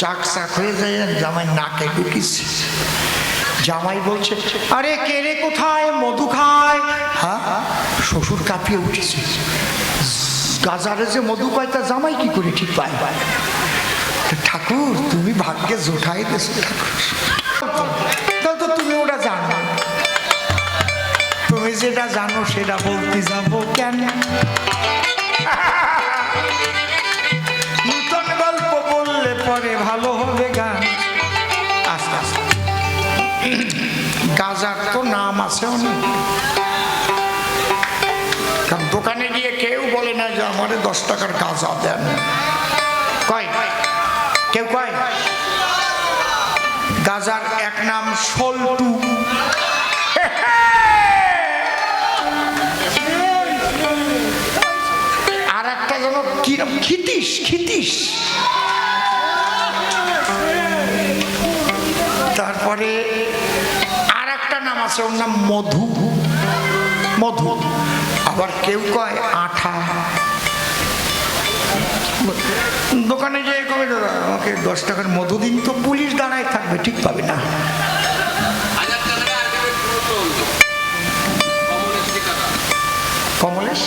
চাক চাক হয়ে যায় জামাই নাকে ঢুকিছে। জামাই বলছে, আরে কে রে কোথায়? মধু খায়। হ্যাঁ শ্বশুর কাঁপিয়ে উঠেছে। গাজারে যে মধু পায়, তা জামাই কি করে ঠিক পায়? ঠাকুর, তুমি ভাগ্যে জোঠাই দেছো তো তুমি ওটা জানো। তুমি যেটা জানো, সেটা বলতে যাব কেন? পরে ভালো হবে গান আস্তে আস্তে। গাজার তো নাম আছে অনেক। দোকানে গিয়ে কেউ বলে না যে আমারে দশ টাকার গাঁজা দেন। কয়? কেউ কয়? গাজার এক নাম সল্টু আর একটা যেন কি নাম? খিতিস খিতিস তারপরে আর একটা নাম আছে, ওর নাম মধু। মধু। আবার কেউ কয় আঠা। দোকানে যেয়ে কবে দাদা, আমাকে দশ টাকার মধু দিন তো পুলিশ দাঁড়ায় থাকবে, ঠিক পাবে না। কমলেশ?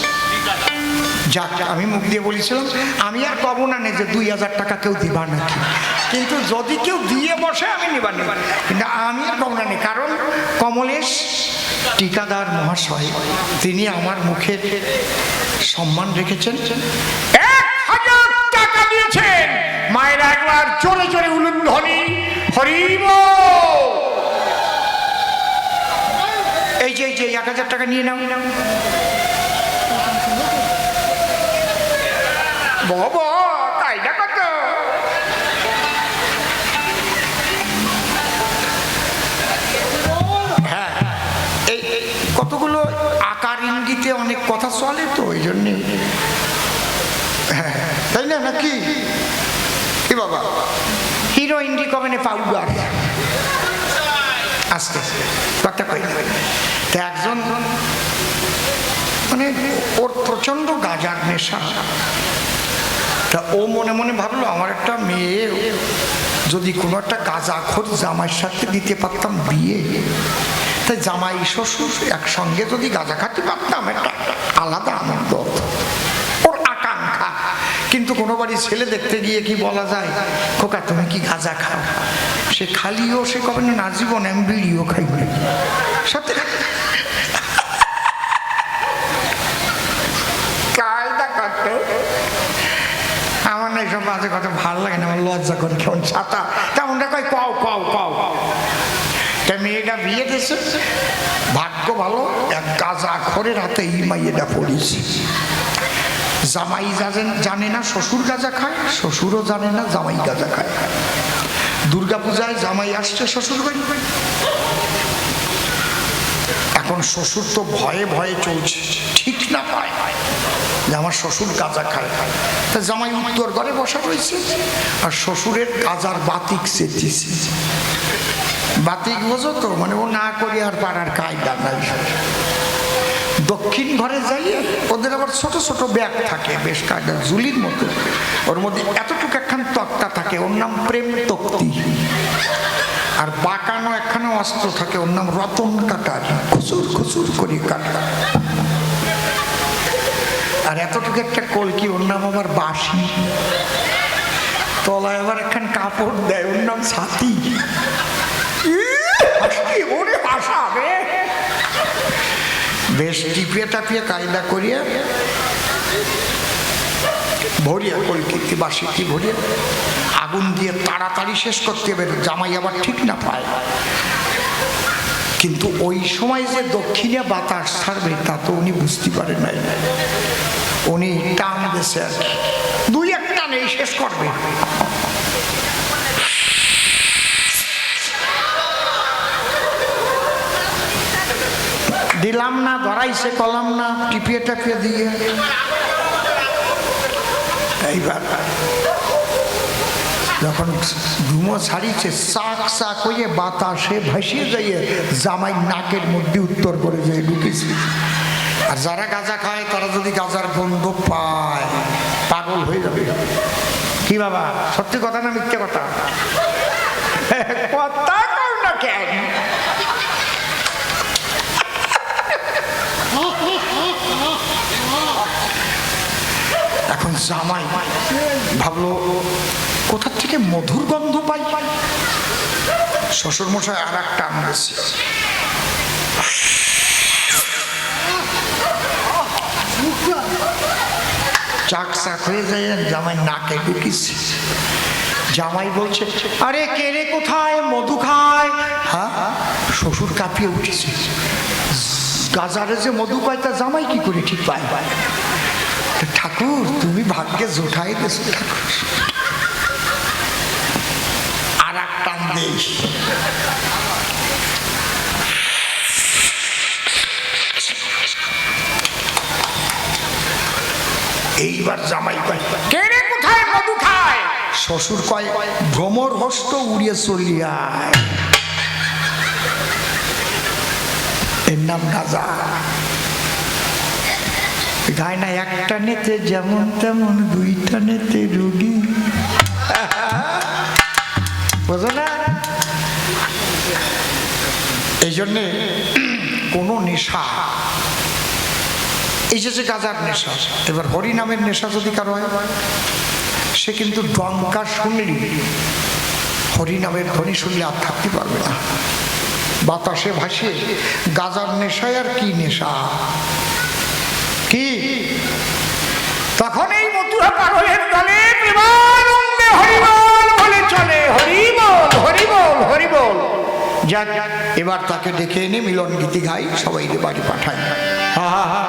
যাক, আমি মুখ দিয়ে বলেছিলাম, আমি আর কব না নে যে দুই হাজার টাকা কেউ দিবা নাকি। কিন্তু যদি কেউ দিয়ে বসে, আমি নিবা নেই কিন্তু আমি আর কব না নেই কারণ কমলেশ টিকাদার মহাশয়, তিনি আমার মুখের সম্মান রেখেছেন। এক হাজার টাকা দিয়েছেন। মায়ের একবার চলে চলে উলুধ্বনি হরিব! এই যে এই যে, এক হাজার টাকা নিয়ে নাও। বব কায়দা কত হ্যাঁ এই কতগুলো আকার ইঙ্গিতে অনেক কথা চলে তো, ওই জন্যে। হ্যাঁ তাই না, নাকি? কি বাবা, হিরো ইন্ডি কমেনে পাউডার আস্তে, কথা কই না। তা একজন মানে ওর প্রচণ্ড গাজার নেশা। তা ও মনে মনে ভাবলো, আমার একটা মেয়ে, যদি কোনো একটা গাঁজাখোর জামাইয়ের সাথে দিতে পারতাম বিয়ে। তাই জামাই, শ্বশুর একসঙ্গে যদি গাঁজা খাতে পারতাম, একটা আলাদা আনন্দ ওর আকাঙ্ক্ষা। কিন্তু কোনো বাড়ি ছেলে দেখতে গিয়ে কি বলা যায়, খোকা, তুমি কি গাঁজা খাও? সে খালিও সে কবে না জীবন আমি বিড়িও খাইবে। সত্যি কায়দা করতে আমার না এইসব বাজে কথা ভালো লাগে না, আমার লজ্জা করে কেমন ছাতা। তেমনটা কয়, কও কও কও। তা মেয়েটা বিয়ে দিয়েছে। ভাগ্য ভালো, এক গাজা খড়ের হাতে এই মাইয়েটা পড়েছে। জামাই জানেন, জানে না, শ্বশুর গাজা খায়, শ্বশুরও জানে না, জামাই গাজা খায়। দুর্গা পূজায় জামাই আসছে শ্বশুর বাড়ি। এখন শ্বশুর তো ভয়ে ভয়ে চলছে। ঠিক না যে আমার শ্বশুর গাঁজা খায়। তা জামাই উত্তর ঘরে বসা রয়েছে আর শ্বশুরের গাজার বাতিক চেতেছে বাতিক বোঝো তো মানে ও না করি আর পাড়ার কায়দা নাই। দক্ষিণ ঘরে যাইয়ে ওদের আবার ছোট ছোট ব্যাগ থাকে, বেশ কায়দা জুলির মতো। ওর মধ্যে এতটুকু একখান তক্তা থাকে, ওর নাম প্রেম তক্তি। আর বাঁকানো একখানে অস্ত্র থাকে, ওর নাম রতন কাটার খুচুর খুচুর করে কাটা। আর এতটুকু একটা কলকি ওর নাম আবার বাঁশি। তলায় আবার একখান কাপড় দেয়, ওর নাম ছাতি। ওরে ভাষা রে। বেশ, টিপিয়ে টাপিয়ে কায়দা করিয়া ভরিয়া কলকিতে বাসিটি ভরিয়া আগুন দিয়ে তাড়াতাড়ি শেষ করতে হবে, জামাই আবার ঠিক না পায়। কিন্তু ওই সময় যে দক্ষিণে বাতাস ছাড়বে, তা তো উনি বুঝতে পারেন নাই। উনি টান দিয়েছে আর কি। দুই একটা নেই, শেষ করবে। দিলাম না, ধরাইছে কলাম না টিপিয়ে টাপিয়ে দিয়ে। এইবার যখন ধুমো ছাড়িছে চাক চাক হয়ে বাতাসে ভাসিয়ে যাইয়ে জামাই নাকের মধ্যে উত্তর করে যায় ঢুকেছে। আর যারা গাঁজা খায়, তারা যদি গাঁজার গন্ধ পায়, পাগল হয়ে যাবে। কি বাবা, সত্যি কথা না মিথ্যে কথা? কথা এখন জামাই ভাবলো কোথা থেকে মধুর গন্ধ পাই? পাই শ্বশুর মশাই আর একটা আনতেছে চাক জামাই নাকে জামাই বলছে, আরে কে রে কোথায়? মধু খায়? হ্যাঁ শ্বশুর কাঁপিয়ে গাজারে যে মধু তা জামাই কি করে ঠিক ঠাকুর, তুমি ভাগ্যে জোঠাই দিয়েছ ঠাকুর আর এক টান দেশ এইবার জামাই কোথায় শ্বশুর কয় ভ্রমর হস্ত উড়িয়ে চলিয়ায় এর নাম গাজা গায় না একটা নেতে যেমন তেমন দুইটা নেতে রুগী। এই জন্যে কোনো নেশা, এই যে গাজার নেশা, এবার নেশা যদি কারও হয়, সে কিন্তু ডঙ্কা শুনলি হরি নামের ধ্বনি শুনলে আর থাকতে পারবে না। বাতাসে ভাসিয়ে গাজার নেশায় আর কি নেশা? কি? তখন এই চলে হরিবল হরিবল। যাক এবার তাকে ডেকে এনে মিলন গীতি গাই সবাই বাড়ি পাঠায় হা হা হা।